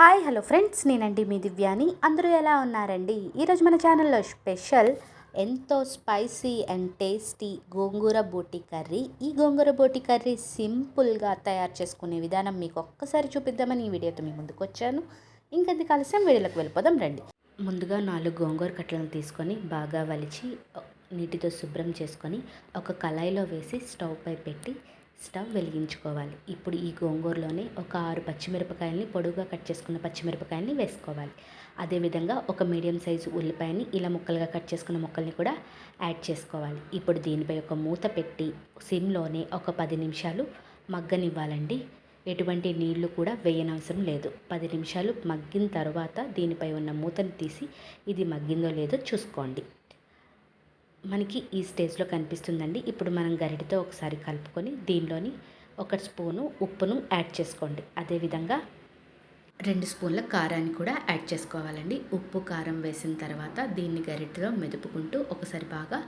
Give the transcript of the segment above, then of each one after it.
Hi hello friends. నేనండి మీ దివ్యాని. అందరూ ఎలా ఉన్నారండి? ఈరోజు మన ఛానల్లో స్పెషల్ ఎంతో స్పైసీ అండ్ టేస్టీ గోంగూర బోటి కర్రీ. ఈ గోంగూర బోటి కర్రీ సింపుల్గా తయారు చేసుకునే విధానం మీకు ఒక్కసారి చూపిద్దామని ఈ వీడియోతో మీ ముందుకు వచ్చాను. ఇంకెందుకు ఆలస్యం? వీడియోలోకి వెళ్ళిపోదాం రండి. ముందుగా నాలుగు గోంగూర కట్టలను తీసుకొని బాగా వలిచి నీటితో శుభ్రం చేసుకొని ఒక కళాయిలో వేసి స్టవ్ పై పెట్టి స్టవ్ వెలిగించుకోవాలి. ఇప్పుడు ఈ గోంగూరలోనే ఒక ఆరు పచ్చిమిరపకాయల్ని పొడుగుగా కట్ చేసుకున్న పచ్చిమిరపకాయల్ని వేసుకోవాలి. అదేవిధంగా ఒక మీడియం సైజు ఉల్లిపాయని ఇలా ముక్కలుగా కట్ చేసుకున్న ముక్కల్ని కూడా యాడ్ చేసుకోవాలి. ఇప్పుడు దీనిపై ఒక మూత పెట్టి సిమ్లోనే ఒక పది నిమిషాలు మగ్గనివ్వాలండి. ఎటువంటి నీళ్ళు కూడా వేయనవసరం లేదు. పది నిమిషాలు మగ్గిన తర్వాత దీనిపై ఉన్న మూతని తీసి ఇది మగ్గిందో లేదో చూసుకోండి. మనకి ఈ స్టేజ్లో కనిపిస్తుందండి. ఇప్పుడు మనం గరిటతో ఒకసారి కలుపుకొని దీనిలోని ఒక స్పూను ఉప్పును యాడ్ చేసుకోండి. అదేవిధంగా రెండు స్పూన్ల కారాన్ని కూడా యాడ్ చేసుకోవాలండి. ఉప్పు కారం వేసిన తర్వాత దీన్ని గరిటలో మెదుపుకుంటూ ఒకసారి బాగా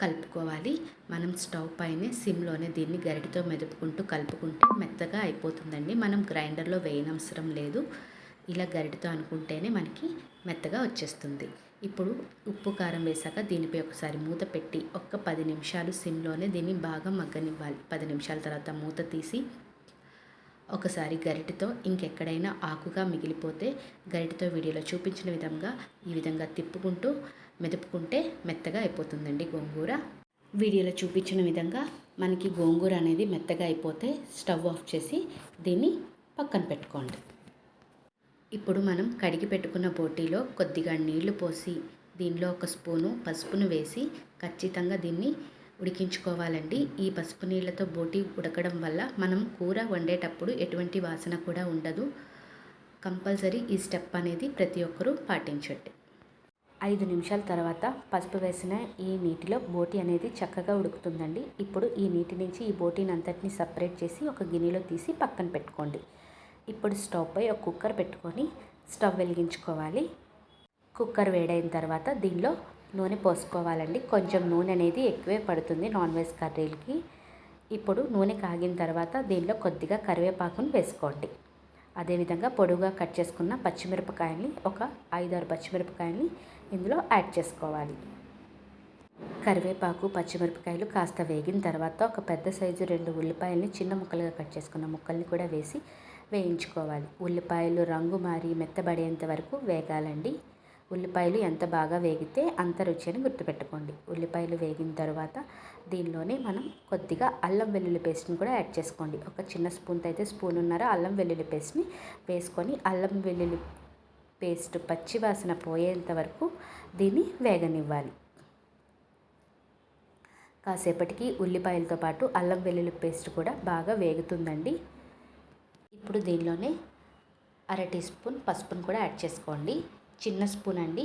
కలుపుకోవాలి. మనం స్టవ్ పైన సిమ్లోనే దీన్ని గరిటతో మెదుపుకుంటూ కలుపుకుంటే మెత్తగా అయిపోతుందండి. మనం గ్రైండర్లో వేయనవసరం లేదు. ఇలా గరిటతో అనుకుంటేనే మనకి మెత్తగా వచ్చేస్తుంది. ఇప్పుడు ఉప్పు కారం వేసాక దీనిపై ఒకసారి మూత పెట్టి ఒక్క పది నిమిషాలు సిమ్లోనే దీన్ని బాగా మగ్గనివ్వాలి. పది నిమిషాల తర్వాత మూత తీసి ఒకసారి గరిటతో ఇంకెక్కడైనా ఆకుగా మిగిలిపోతే గరిటతో వీడియోలో చూపించిన విధంగా ఈ విధంగా తిప్పుకుంటూ మెదుపుకుంటే మెత్తగా అయిపోతుందండి గోంగూర. వీడియోలో చూపించిన విధంగా మనకి గోంగూర అనేది మెత్తగా అయిపోతే స్టవ్ ఆఫ్ చేసి దీన్ని పక్కన పెట్టుకోండి. ఇప్పుడు మనం కడిగి పెట్టుకున్న బోటీలో కొద్దిగా నీళ్ళు పోసి దీనిలో ఒక స్పూను పసుపును వేసి ఖచ్చితంగా దీన్ని ఉడికించుకోవాలండి. ఈ పసుపు నీళ్ళతో బోటి ఉడకడం వల్ల మనం కూర వండేటప్పుడు ఎటువంటి వాసన కూడా ఉండదు. కంపల్సరీ ఈ స్టెప్ అనేది ప్రతి ఒక్కరూ పాటించండి. ఐదు నిమిషాల తర్వాత పసుపు వేసిన ఈ నీటిలో బోటి అనేది చక్కగా ఉడుకుతుందండి. ఇప్పుడు ఈ నీటి నుంచి ఈ బోటీని అంతటిని సపరేట్ చేసి ఒక గిన్నెలో తీసి పక్కన పెట్టుకోండి. ఇప్పుడు స్టవ్ పై ఒక కుక్కర్ పెట్టుకొని స్టవ్ వెలిగించుకోవాలి. కుక్కర్ వేడైన తర్వాత దీనిలో నూనె పోసుకోవాలండి. కొంచెం నూనె అనేది ఎక్కువే పడుతుంది నాన్ వెజ్ కర్రీలకి. ఇప్పుడు నూనె కాగిన తర్వాత దీనిలో కొద్దిగా కరివేపాకును వేసుకోండి. అదేవిధంగా పొడుగా కట్ చేసుకున్న పచ్చిమిరపకాయల్ని ఒక ఐదారు పచ్చిమిరపకాయల్ని ఇందులో యాడ్ చేసుకోవాలి. కరివేపాకు పచ్చిమిరపకాయలు కాస్త వేగిన తర్వాత ఒక పెద్ద సైజు రెండు ఉల్లిపాయల్ని చిన్న ముక్కలుగా కట్ చేసుకున్న ముక్కల్ని కూడా వేసి వేయించుకోవాలి. ఉల్లిపాయలు రంగు మారి మెత్తబడేంత వరకు వేగాలండి. ఉల్లిపాయలు ఎంత బాగా వేగితే అంత రుచి అని గుర్తుపెట్టుకోండి. ఉల్లిపాయలు వేగిన తర్వాత దీనిలోనే మనం కొద్దిగా అల్లం వెల్లుల్లి పేస్ట్ని కూడా యాడ్ చేసుకోండి. ఒక చిన్న స్పూన్తో అయితే స్పూన్ ఉన్నారో అల్లం వెల్లుల్లి పేస్ట్ని వేసుకొని అల్లం వెల్లుల్లి పేస్ట్ పచ్చివాసన పోయేంత వరకు దీన్ని వేగనివ్వాలి. కాసేపటికి ఉల్లిపాయలతో పాటు అల్లం వెల్లుల్లి పేస్ట్ కూడా బాగా వేగుతుందండి. ఇప్పుడు దీనిలోనే అర టీ స్పూన్ పసుపును కూడా యాడ్ చేసుకోండి. చిన్న స్పూన్ అండి.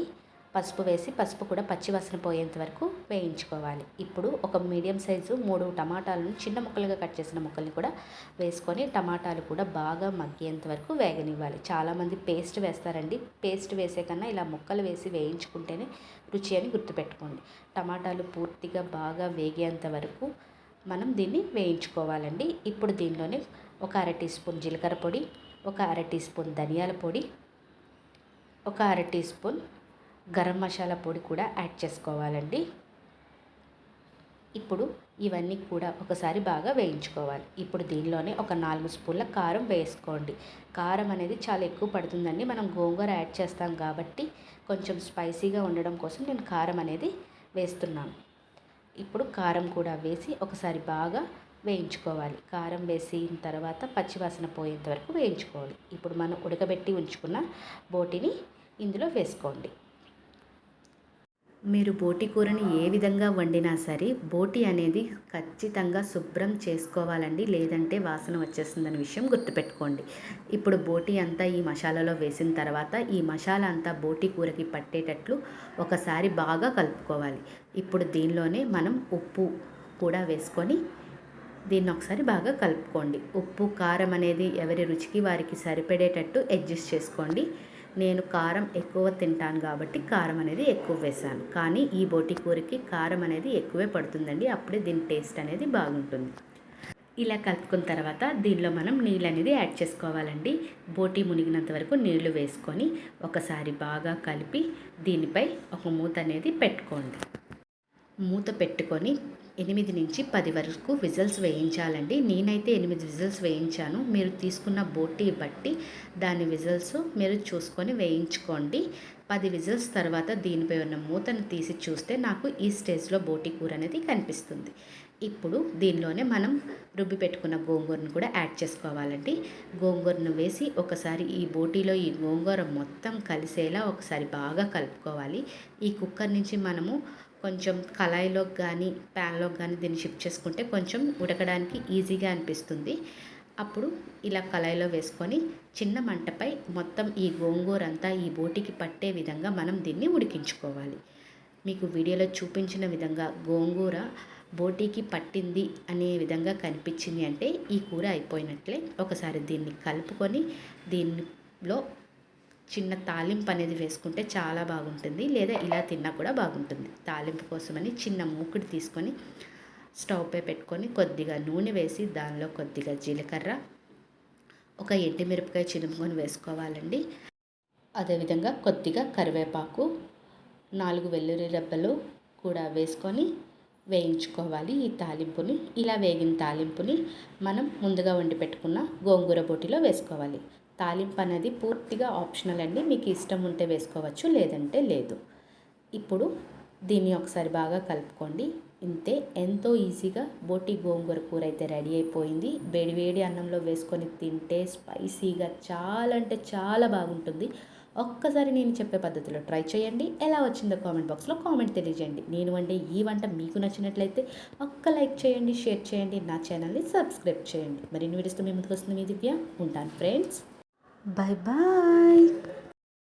పసుపు వేసి పసుపు కూడా పచ్చివాసన పోయేంత వరకు వేయించుకోవాలి. ఇప్పుడు ఒక మీడియం సైజు మూడు టమాటాలను చిన్న ముక్కలుగా కట్ చేసిన ముక్కల్ని కూడా వేసుకొని టమాటాలు కూడా బాగా మగ్గేంత వరకు వేగనివ్వాలి. చాలామంది పేస్ట్ వేస్తారండి. పేస్ట్ వేసే కన్నా ఇలా ముక్కలు వేసి వేయించుకుంటేనే రుచి అని గుర్తుపెట్టుకోండి. టమాటాలు పూర్తిగా బాగా వేగేంత వరకు మనం దీన్ని వేయించుకోవాలండి. ఇప్పుడు దీనిలోనే ఒక అర టీ స్పూన్ జీలకర్ర పొడి ఒక అర టీ స్పూన్ ధనియాల పొడి ఒక అర టీ స్పూన్ గరం మసాలా పొడి కూడా యాడ్ చేసుకోవాలండి. ఇప్పుడు ఇవన్నీ కూడా ఒకసారి బాగా వేయించుకోవాలి. ఇప్పుడు దీనిలోనే ఒక నాలుగు స్పూన్ల కారం వేసుకోండి. కారం అనేది చాలా ఎక్కువ పడుతుందండి. మనం గోంగూర యాడ్ చేస్తాం కాబట్టి కొంచెం స్పైసీగా ఉండడం కోసం నేను కారం అనేది వేస్తున్నాను. ఇప్పుడు కారం కూడా వేసి ఒకసారి బాగా వేయించుకోవాలి. కారం వేసిన తర్వాత పచ్చివాసన పోయేంత వరకు వేయించుకోవాలి. ఇప్పుడు మనం ఉడకబెట్టి ఉంచుకున్న బోటిని ఇందులో వేసుకోండి. మీరు బోటి కూరని ఏ విధంగా వండినా సరే బోటి అనేది ఖచ్చితంగా శుభ్రం చేసుకోవాలండి. లేదంటే వాసన వచ్చేస్తుందనే విషయం గుర్తుపెట్టుకోండి. ఇప్పుడు బోటి అంతా ఈ మసాలాలో వేసిన తర్వాత ఈ మసాలా అంతా బోటి కూరకి పట్టేటట్లు ఒకసారి బాగా కలుపుకోవాలి. ఇప్పుడు దీనిలోనే మనం ఉప్పు కూడా వేసుకొని దీన్ని ఒకసారి బాగా కలుపుకోండి. ఉప్పు కారం అనేది ఎవరి రుచికి వారికి సరిపడేటట్టు అడ్జస్ట్ చేసుకోండి. నేను కారం ఎక్కువ తింటాను కాబట్టి కారం అనేది ఎక్కువ వేసాను. కానీ ఈ బోటి కూరకి కారం అనేది ఎక్కువే పడుతుందండి. అప్పుడే దీని టేస్ట్ అనేది బాగుంటుంది. ఇలా కలుపుకున్న తర్వాత దీనిలో మనం నీళ్ళు అనేది యాడ్ చేసుకోవాలండి. బోటి మునిగినంత వరకు నీళ్ళు వేసుకొని ఒకసారి బాగా కలిపి దీనిపై ఒక మూత అనేది పెట్టుకోండి. మూత పెట్టుకొని ఎనిమిది నుంచి పది వరకు విజిల్స్ వేయించాలండి. నేనైతే ఎనిమిది విజిల్స్ వేయించాను. మీరు తీసుకున్న బోటీ బట్టి దాని విజిల్స్ మీరు చూసుకొని వేయించుకోండి. పది విజిల్స్ తర్వాత దీనిపై ఉన్న మూతను తీసి చూస్తే నాకు ఈ స్టేజ్లో బోటీ కూర అనేది కనిపిస్తుంది. ఇప్పుడు దీనిలోనే మనం రుబ్బి పెట్టుకున్న గోంగూరను కూడా యాడ్ చేసుకోవాలండి. గోంగూరను వేసి ఒకసారి ఈ బోటీలో ఈ గోంగూర మొత్తం కలిసేలా ఒకసారి బాగా కలుపుకోవాలి. ఈ కుక్కర్ నుంచి మనము కొంచెం కళాయిలోకి కానీ ప్యాన్లోకి కానీ దీన్ని షిఫ్ట్ చేసుకుంటే కొంచెం ఉడకడానికి ఈజీగా అనిపిస్తుంది. అప్పుడు ఇలా కళాయిలో వేసుకొని చిన్న మంటపై మొత్తం ఈ గోంగూర అంతా ఈ బోటికి పట్టే విధంగా మనం దీన్ని ఉడికించుకోవాలి. మీకు వీడియోలో చూపించిన విధంగా గోంగూర బోటీకి పట్టింది అనే విధంగా కనిపించింది అంటే ఈ కూర అయిపోయినట్లే. ఒకసారి దీన్ని కలుపుకొని దీనిలో చిన్న తాలింపు అనేది వేసుకుంటే చాలా బాగుంటుంది. లేదా ఇలా తిన్నా కూడా బాగుంటుంది. తాలింపు కోసమని చిన్న మూకుడు తీసుకొని స్టవ్పై పెట్టుకొని కొద్దిగా నూనె వేసి దానిలో కొద్దిగా జీలకర్ర ఒక ఎండుమిరపకాయ చినుముకొని వేసుకోవాలండి. అదేవిధంగా కొద్దిగా కరివేపాకు నాలుగు వెల్లుల్లి రెబ్బలు కూడా వేసుకొని వేయించుకోవాలి ఈ తాలింపుని. ఇలా వేగిన తాలింపుని మనం ముందుగా వండి పెట్టుకున్న గోంగూర బోటిలో వేసుకోవాలి. తాలింపు అనేది పూర్తిగా ఆప్షనల్ అండి. మీకు ఇష్టం ఉంటే వేసుకోవచ్చు లేదంటే లేదు. ఇప్పుడు దీన్ని ఒకసారి బాగా కలుపుకోండి. ఇంతే ఎంతో ఈజీగా బోటి గోంగూర కూర అయితే రెడీ అయిపోయింది. వేడి వేడి అన్నంలో వేసుకొని తింటే స్పైసీగా చాలా అంటే చాలా బాగుంటుంది. ఒక్కసారి నేను చెప్పే పద్ధతిలో ట్రై చేయండి. ఎలా వచ్చిందో కామెంట్ బాక్స్లో కామెంట్ తెలియజేయండి. నేను వండే ఈ వంట మీకు నచ్చినట్లయితే ఒక్క లైక్ చేయండి షేర్ చేయండి. నా ఛానల్ని సబ్స్క్రైబ్ చేయండి. మరిన్ని వీడియోస్తో మీ ముందుకు వస్తుంది మీ దివ్య. ఉంటాను ఫ్రెండ్స్. Bye bye.